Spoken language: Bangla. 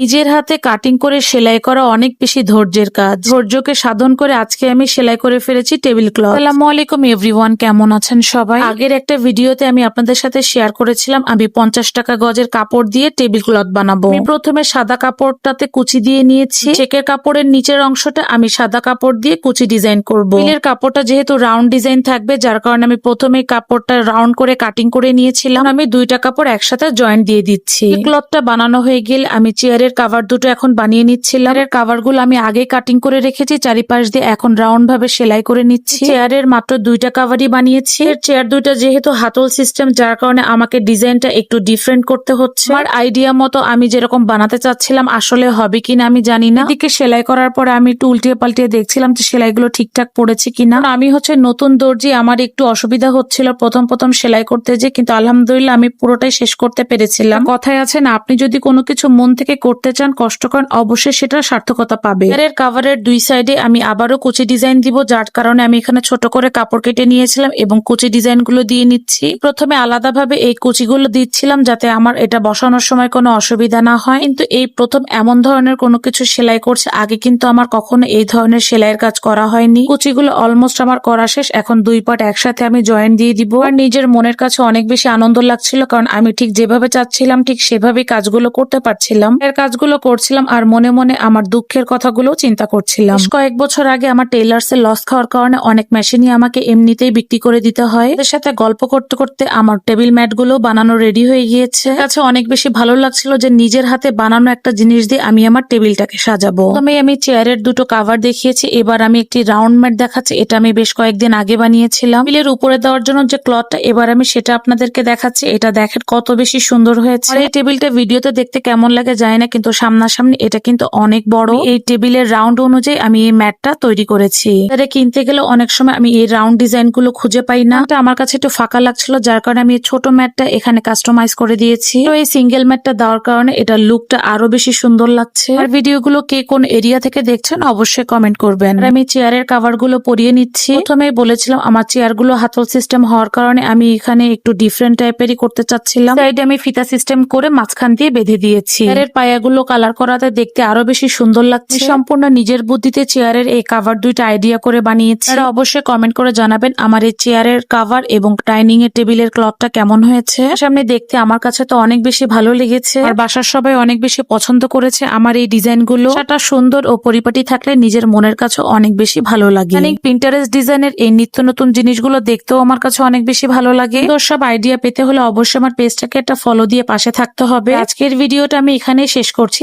নিজের হাতে কাটিং করে সেলাই করা অনেক বেশি ধৈর্যের কাজ। ধৈর্যকে সাধন করে আজকে আমি সেলাই করে ফেলেছি টেবিল ক্লথ আসসালামু আলাইকুম এভরিওয়ান কেমন আছেন সবাই? আগের একটা ভিডিওতে আমি আপনাদের সাথে শেয়ার করেছিলাম, আমি পঞ্চাশ টাকা গজের কাপড় দিয়ে টেবিল ক্লথ বানাবো। প্রথমে সাদা কাপড়টাতে কুচি দিয়ে নিয়েছি। চেকের কাপড়ের নিচের অংশটা আমি সাদা কাপড় দিয়ে কুচি ডিজাইন করব। বিলের কাপড়টা যেহেতু রাউন্ড ডিজাইন থাকবে, যার কারণে আমি প্রথমে কাপড়টা রাউন্ড করে কাটিং করে নিয়েছিলাম। আমি দুইটা কাপড় একসাথে জয়েন্ট দিয়ে দিচ্ছি। ক্লথটা বানানো হয়ে গেলে আমি চেয়ারের কাভার দুটো এখন বানিয়ে নিচ্ছিলাম। এর কাভারগুলো আমি আগে কাটিং করে রেখেছি, চারিপাশ দিয়ে এখন রাউন্ড ভাবে সেলাই করে নিচ্ছি। চেয়ারের মাত্র দুইটা কাভারই বানিয়েছি। এর চেয়ার দুইটা যেহেতু হাতল সিস্টেম যার কারণে আমাকে ডিজাইনটা একটু ডিফারেন্ট করতে হচ্ছে। আমার আইডিয়া মতো আমি যেরকম বানাতে চাচ্ছিলাম, আসলে হবে কিনা আমি জানি না। এদিকে সেলাই করার পরে আমি একটু উল্টিয়ে পাল্টিয়ে দেখছিলাম যে সেলাইগুলো ঠিকঠাক পড়েছে কিনা। আমি হচ্ছে নতুন দর্জি, আমার একটু অসুবিধা হচ্ছিল প্রথম প্রথম সেলাই করতে যে, কিন্তু আলহামদুলিল্লাহ আমি পুরোটাই শেষ করতে পেরেছিলাম। কথায় আছে না, আপনি যদি কোনো কিছু মন থেকে করতে চান কষ্ট করেন, অবশ্যই সেটা সার্থকতা পাবে। এর কাভারের দুই সাইডে আমি আবারও কুচি ডিজাইন দিব, যার কারণে আমি এখানে ছোট করে কাপড় কেটে নিয়েছিলাম এবং কুচি ডিজাইনগুলো দিয়ে নিচ্ছি। প্রথমে আলাদাভাবে এই কুচিগুলো দিচ্ছিলাম যাতে আমার এটা বসানোর সময় কোনো অসুবিধা না হয়। কিন্তু এই প্রথম এমন ধরনের কোনো কিছু সেলাই করছে, আগে কিন্তু আমার কখনো এই ধরনের সেলাইয়ের কাজ করা হয়নি। কুচিগুলো অলমোস্ট আমার করা শেষ, এখন দুই পাট একসাথে আমি জয়েন দিয়ে দিব। আর নিজের মনের কাছে অনেক বেশি আনন্দ লাগছিল, কারণ আমি ঠিক যেভাবে চাচ্ছিলাম, ঠিক সেভাবে কাজগুলো করতে পারছিলাম। এর কাজগুলো করছিলাম আর মনে মনে আমার দুঃখের কথাগুলো চিন্তা করছিলাম। কয়েক বছর আগে আমার টেইলার্স এর লস খাওয়ার কারণে অনেক মেশিনই আমাকে এমনিতেই বিক্রি করে দিতে হয়। এদের সাথে গল্প করতে করতে আমার টেবিল ম্যাটগুলো বানানো রেডি হয়ে গিয়েছে। কাছে অনেক বেশি ভালো লাগছিল যে নিজের হাতে বানানো একটা জিনিস দিয়ে আমি আমার টেবিলটাকে সাজাবো। প্রথমে আমি চেয়ারের দুটো কাভার দেখিয়েছি, এবার আমি একটি রাউন্ড ম্যাট দেখাচ্ছি, এটা আমি বেশ কয়েকদিন আগে বানিয়েছিলাম। টেবিলের উপরে দেওয়ার জন্য যে ক্লথটা এবার আমি সেটা আপনাদেরকে দেখাচ্ছি, এটা দেখেন কত বেশি সুন্দর হয়েছে। এই টেবিলটা ভিডিওতে দেখতে কেমন লাগে যায় না কিন্তু সামনাসামনি এটা কিন্তু অনেক বড়। এই টেবিলের রাউন্ড অনুযায়ী আমি এই ম্যাটটা তৈরি করেছি। এটা কিনতে গেলে অনেক সময় আমি এই রাউন্ড ডিজাইনগুলো খুঁজে পাই না। এটা আমার কাছে একটু ফাঁকা লাগছিল, যার কারণে আমি ছোট ম্যাটটা এখানে কাস্টমাইজ করে দিয়েছি। তো এই সিঙ্গেল ম্যাটটা দেওয়ার কারণে এটা লুকটা আরও বেশি সুন্দর লাগছে। আর ভিডিওগুলো কে কোন এরিয়া থেকে দেখছেন অবশ্যই কমেন্ট করবেন। আমি চেয়ারের কাভারগুলো পরিয়ে নিচ্ছি। প্রথমে বলেছিলাম আমার চেয়ারগুলো হাতল সিস্টেম হওয়ার কারণে আমি এখানে একটু ডিফারেন্ট টাইপেরই করতে চাচ্ছিলাম। সাইডে আমি ফিতা সিস্টেম করে মাঝখান দিয়ে বেঁধে দিয়েছি। চেয়ারের পায়াগুলো কালার করাতে দেখতে আরও বেশি সুন্দর লাগছে। সম্পূর্ণ নিজের বুদ্ধিতে চেয়ারের এই কাভার দুইটা আইডিয়া করে বানিয়েছি। আর অবশ্যই কমেন্ট করে জানাবেন আমার এই চেয়ারের কাভার এবং ডাইনিং এর টেবিলের ক্লথটা কেমন হয়েছে। সামনে দেখতে আমার কাছে তো অনেক বেশি ভালো লেগেছে। আর বাসার সবাই অনেক বেশি পছন্দ করেছে আমার এই ডিজাইনগুলো সেটা সুন্দর ও পরিপাটি থাকলে নিজের মনের কাছে অনেক বেশি ভালো লাগে। অনেক পিন্টারেস্ট ডিজাইনের এই নিত্য নতুন জিনিসগুলো দেখতেও আমার কাছে অনেক বেশি ভালো লাগে। তো সব আইডিয়া পেতে হলে অবশ্যই আমার পেজটাকে একটা ফলো দিয়ে পাশে থাকতে হবে। আজকের ভিডিওটা আমি এখানেই শেষ করছি